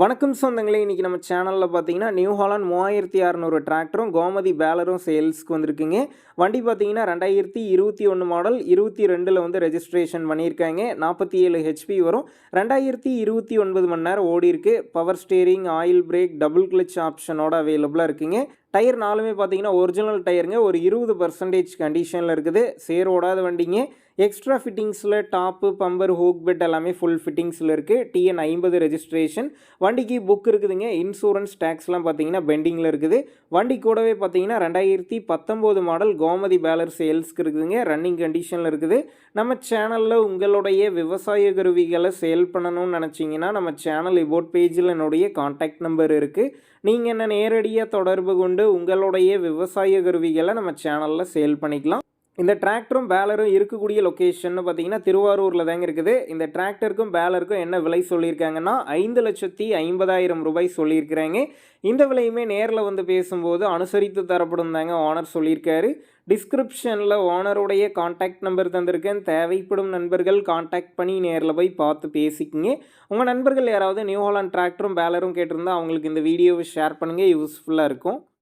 வணக்கம் சொந்தங்களே இன்றைக்கி நம்ம சேனலில் பார்த்தீங்கன்னா நியூ ஹாலாண்ட் மூவாயிரத்தி அறநூறு டிராக்டரும் கோமதி பேலரும் சேல்ஸ்க்கு வந்திருக்குங்க. வண்டி பார்த்தீங்கன்னா ரெண்டாயிரத்தி இருபத்தி ஒன்று மாடல் இருபத்தி ரெண்டில் வந்து ரெஜிஸ்ட்ரேஷன் பண்ணியிருக்காங்க. நாற்பத்தி ஏழு ஹெச்பி வரும். ரெண்டாயிரத்தி இருபத்தி ஒன்பது மணி நேரம் ஓடி இருக்கு. Power steering oil brake double clutch ஆப்ஷனோட அவைலபிளாக இருக்குங்க. டயர் நாலுமே பார்த்தீங்கன்னா ஒரிஜினல் டயருங்க ஒரு இருபது பர்சன்டேஜ் கண்டிஷனில் இருக்குது. சேர் ஓடாத வண்டிங்க. எக்ஸ்ட்ரா ஃபிட்டிங்ஸில் டாப்பு பம்பர் ஹூக் பெட் எல்லாமே ஃபுல் ஃபிட்டிங்ஸில் இருக்குது டிஎன் ஐம்பது ரெஜிஸ்ட்ரேஷன் வண்டிக்கு புக் இருக்குதுங்க. இன்சூரன்ஸ் டேக்ஸ்லாம் பார்த்தீங்கன்னா பெண்டிங்கில் இருக்குது. வண்டி கூடவே பார்த்தீங்கன்னா ரெண்டாயிரத்தி பத்தொம்போது மாடல் கோமதி பேலர் சேல்ஸ்க்கு இருக்குதுங்க. ரன்னிங் கண்டிஷனில் இருக்குது. நம்ம சேனலில் உங்களுடைய விவசாய கருவிகளை சேல் பண்ணணும்னு நினச்சிங்கன்னா நம்ம சேனல் இபோட் பேஜில் என்னுடைய காண்டாக்ட் நம்பர் இருக்குது நீங்கள் என்ன நேரடியாக தொடர்பு கொண்டு உங்களுடைய விவசாய கருவிகளை நம்ம சேனலில் சேல் பண்ணிக்கலாம். இந்த டிராக்டரும் பேலரும் இருக்கக்கூடிய லொக்கேஷன் பார்த்தீங்கன்னா திருவாரூரில் தாங்க இருக்குது. இந்த டிராக்டருக்கும் பேலருக்கும் என்ன விலை சொல்லியிருக்காங்கன்னா ஐந்து லட்சத்தி ஐம்பதாயிரம் ரூபாய் சொல்லியிருக்கிறாங்க. இந்த விலையுமே நேரில் வந்து பேசும்போது அனுசரித்து தரப்படும் தாங்க ஓனர் சொல்லியிருக்காரு. டிஸ்கிரிப்ஷனில் ஓனருடைய காண்டாக்ட் நம்பர் தந்திருக்கேன். தேவைப்படும் நண்பர்கள் காண்டாக்ட் பண்ணி நேரில் போய் பார்த்து பேசிக்கிங்க. உங்கள் நண்பர்கள் யாராவது நியூ ஹாலாண்ட் டிராக்டரும் பேலரும் கேட்டிருந்தால் அவங்களுக்கு இந்த வீடியோவை ஷேர் பண்ணுங்கள் யூஸ்ஃபுல்லாக இருக்கும்.